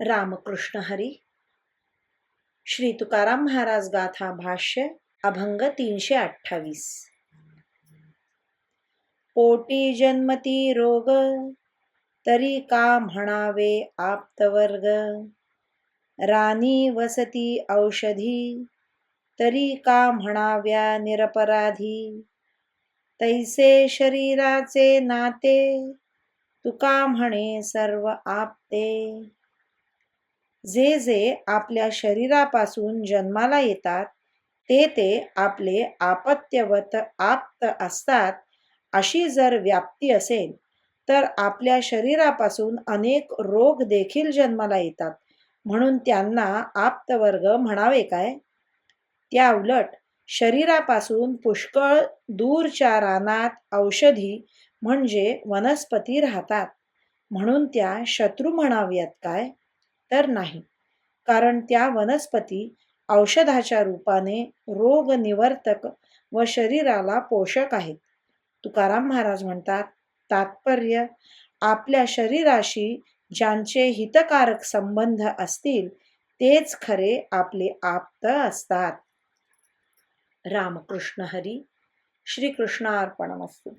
रामकृष्ण हरी. श्री तुकाराम महाराज गाथा भाष्य अभंग तीनशे अठ्ठावीस. पोटी जन्मती रोग तरी का म्हणावे आप्तवर्ग? राणी वसती औषधी तरी का म्हणाव्या निरपराधी? तैसे शरीराचे नाते तुका म्हणे सर्व आपते. जे जे आपल्या शरीरापासून जन्माला येतात ते ते आपले आपत्यवत आप्त असतात अशी जर व्याप्ती असेल तर आपल्या शरीरापासून अनेक रोग देखील जन्माला येतात. म्हणून त्यांना आप्तवर्ग म्हणावे काय? त्या उलट शरीरापासून पुष्कळ दूरच्या रानात औषधी म्हणजे वनस्पती राहतात. म्हणून त्या शत्रू म्हणाव्यात काय? तर नाही. कारण त्या वनस्पती औषधाच्या रूपाने रोग निवर्तक व शरीराला पोषक आहेत. तुकाराम महाराज म्हणतात तात्पर्य आपल्या शरीराशी ज्यांचे हितकारक संबंध असतील तेच खरे आपले आप्त असतात. रामकृष्ण हरी श्रीकृष्णार्पणमस्तू.